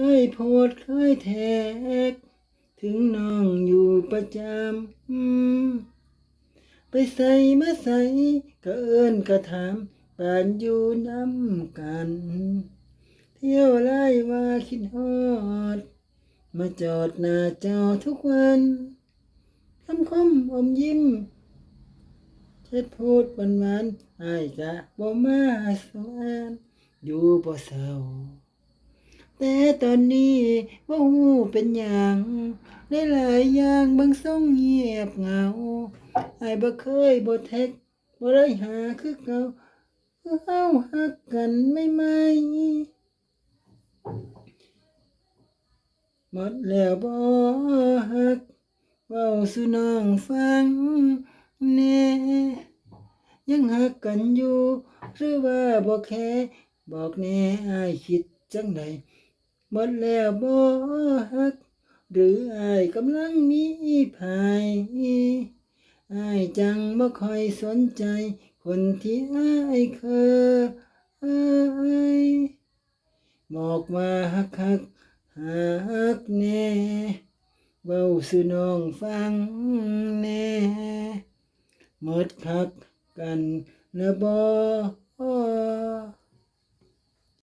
คยโพดเคยแทก ถึงน้องอยู่ประจำไปใส่มาใส่ก็เอิ้นก็ถามปานอยู่น้ำกัน เที่ยวไล่ว่าคิดฮอด มาจอดหน้าจอทุกวันคำคมอมยิ้มเช็ดพูดวานวานๆอ้ายกะบ่มาสวานอยู่บ่เศร้า แต่ตอนนี้บ่ฮู้เป็นหยังหลายๆอย่างบางส่งเงียบเหงาไอ้บ่เคยบ่แท็กบ่ได้หาคือเก่าคือเฮาฮักกันไม่ไหมหมดแล้วบ่ฮักเว้าสู่น้องฟังแน่ยังหักกันอยู่ หรือว่าบ่แค่บอกแน่อ้ายคิดจังใด หมดแล้วบ่ฮัก หรืออ้ายกำลังมีภายอ้ายจังบ่ค่อยสนใจ คนที่อ้ายเคยบอกว่าฮักฮักฮักแน่เว้าสู่น้องฟังแน่หมดคักกันนะบอ